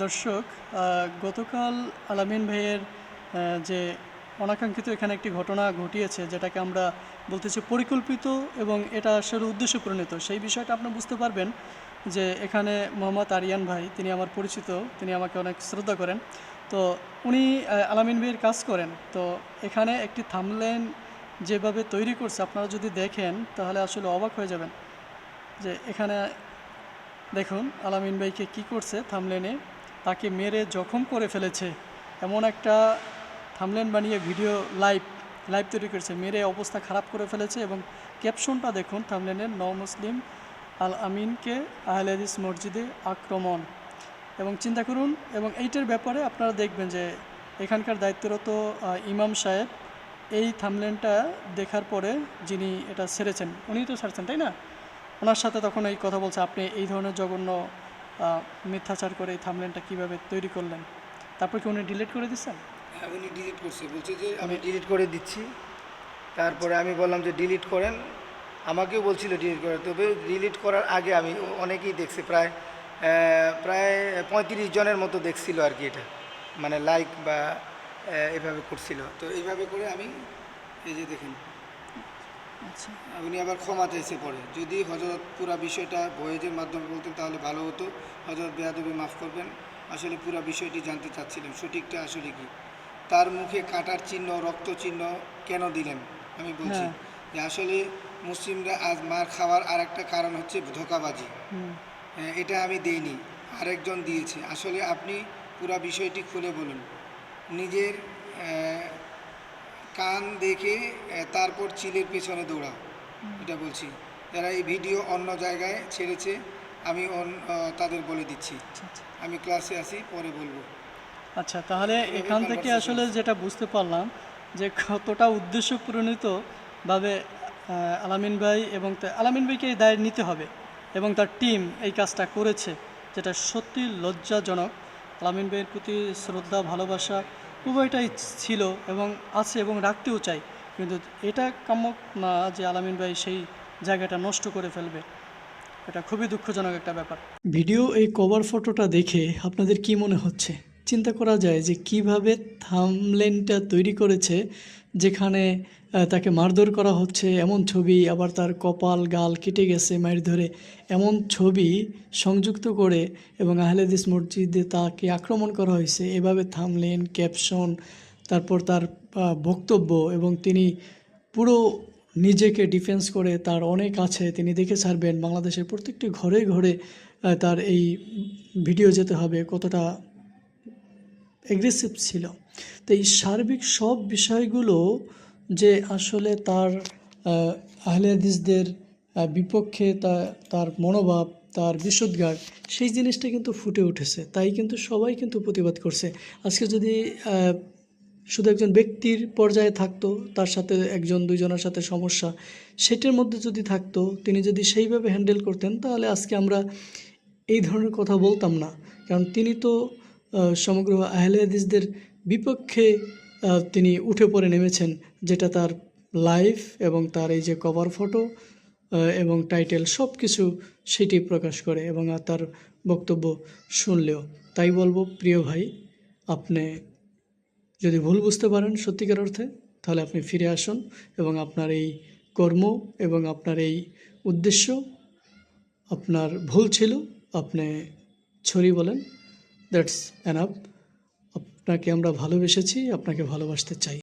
দর্শক গতকাল আলামিন ভাইয়ের যে অনাকাঙ্ক্ষিত এখানে একটি ঘটনা ঘটিয়েছে, যেটাকে আমরা বলতেছি পরিকল্পিত এবং এটা আসলে উদ্দেশ্য প্রণীত, সেই বিষয়টা আপনি বুঝতে পারবেন যে এখানে মোহাম্মদ আরিয়ান ভাই, তিনি আমার পরিচিত, তিনি আমাকে অনেক শ্রদ্ধা করেন। তো উনি আলামিন ভাইয়ের কাজ করেন। তো এখানে একটি থামলেন যেভাবে তৈরি করছে, আপনারা যদি দেখেন, তাহলে আসলে অবাক হয়ে যাবেন যে এখানে দেখুন, আলামিন ভাইকে কি করছে থামলেনে তাকে মেরে জখম করে ফেলেছে। এমন একটা থামলেন বানিয়ে ভিডিও লাইভ লাইভ তৈরি করেছে। মেরে অবস্থা খারাপ করে ফেলেছে এবং ক্যাপশনটা দেখুন, থামলেনের ন মুসলিম আল আমিনকে আহলে হাদিস মসজিদে আক্রমণ। এবং চিন্তা করুন, এবং এইটার ব্যাপারে আপনারা দেখবেন যে এখানকার দায়িত্বরত ইমাম সাহেব এই থামলেনটা দেখার পরে যিনি এটা সেরেছেন উনি তো ছাড়ছেন তাই না? ওনার সাথে তখন এই কথা বলছে, আপনি এই ধরনের জঘন্য মিথ্যাচার করে এই থামলেনটা কীভাবে তৈরি করলেন? তারপর কি উনি ডিলিট করে দিচ্ছেন? হ্যাঁ, উনি ডিলিট করছে। বলছে যে আমি ডিলিট করে দিচ্ছি। তারপরে আমি বললাম যে ডিলিট করেন। আমাকেও বলছিল ডিলিট করে তবে ডিলিট করার আগে আমি অনেকেই দেখছি প্রায় প্রায় পঁয়ত্রিশ জনের মতো দেখছিল আর কি এটা। মানে লাইক বা এভাবে করছিল। তো এইভাবে করে আমি এই যে দেখেন উনি আবার ক্ষমা চাইছে পরে যদি হজরত পুরা বিষয়টা বয়েজের মাধ্যমে বলতেন তাহলে ভালো হতো। হজরত বেয়াদবি মাফ করবেন। আসলে পুরা বিষয়টি জানতে চাচ্ছিলাম সঠিকটা আসলে কি? তার মুখে কাটার চিহ্ন রক্ত চিহ্ন কেন দিলেন? আমি বলছি হ্যাঁ। যে আসলে মুসলিমরা আজ মার খাওয়ার আর একটা কারণ হচ্ছে ধোকাবাজি। হ্যাঁ, এটা আমি দেইনি। আরেকজন দিয়েছে। আসলে আপনি পুরা বিষয়টি খুলে বলুন। নিজের কান দেখে তারপর চিলের পেছনে দৌড়াও। এটা বলছি। যারা এই ভিডিও অন্য জায়গায় ছেড়েছে আমি তাদের বলে দিচ্ছি। আচ্ছা আচ্ছা। আমি ক্লাসে আসি পরে বলব। আচ্ছা তাহলে এখান থেকে আসলে যেটা বুঝতে পারলাম যে কতটা উদ্দেশ্য প্রণীতভাবে আহ, আলামিন ভাই এবং আলামিন ভাইকে এই দায় নিতে হবে এবং তার টিম এই কাজটা করেছে যেটা সত্যি লজ্জাজনক। আলামিন ভাইয়ের প্রতি শ্রদ্ধা ভালোবাসা উভয়টাই ছিল এবং আছে এবং রাখতেও চাই। কিন্তু এটা কাম্য না যে আলামিন ভাই সেই জায়গাটা নষ্ট করে ফেলবে। এটা খুবই দুঃখজনক একটা ব্যাপার। ভিডিও এই কভার ফটোটা দেখে আপনাদের কি মনে হচ্ছে? চিন্তা করা যায় যে কীভাবে থামলেনটা তৈরি করেছে, যেখানে তাকে মারধর করা হচ্ছে, এমন ছবি, আবার তার কপাল, গাল কেটে গেছে মায়ের ধরে, এমন ছবি সংযুক্ত করে এবং আহলেদিস মসজিদে তাকে আক্রমণ করা হয়েছে। এভাবে থামলেন, ক্যাপশন, তারপর তার বক্তব্য এবং তিনি পুরো নিজেকে ডিফেন্স করে তার অনেক আছে তিনি দেখে ছাড়বেন। বাংলাদেশের প্রত্যেকটি ঘরে ঘরে তার এই ভিডিও যেতে হবে, কতটা এগ্রেসিভ ছিল। তো এই সার্বিক সব বিষয়গুলো যে আসলে তার আহ, আহলে হাদিসদের বিপক্ষে তার মনোভাব তার বিশুদ্ধার সেই জিনিসটা কিন্তু ফুটে উঠেছে। তাই কিন্তু সবাই কিন্তু প্রতিবাদ করছে। আজকে যদি শুধু একজন ব্যক্তির পর্যায়ে থাকতো তার সাথে একজন দুইজনের সাথে সমস্যা সেটার মধ্যে যদি থাকতো তিনি যদি সেইভাবে হ্যান্ডেল করতেন তাহলে আজকে আমরা এই ধরনের কথা বলতাম না। কারণ তিনি তো সমগ্র আহলে হাদিসদের বিপক্ষে তিনি উঠে পড়ে নেমেছেন, যেটা তার লাইফ এবং তার এই যে কভার ফটো এবং টাইটেল সব কিছু সেটি প্রকাশ করে এবং তার বক্তব্য শুনলেও। তাই বলব, প্রিয় ভাই, আপনি যদি ভুল বুঝতে পারেন সত্যিকার অর্থে, তাহলে আপনি ফিরে আসুন এবং আপনার এই কর্ম এবং আপনার এই উদ্দেশ্য, আপনার ভুল ছিল, আপনি ছড়ি বলেন। দ্যাটস অ্যানাফ আপনাকে আমরা ভালোবেসেছি আপনাকে ভালোবাসতে চাই।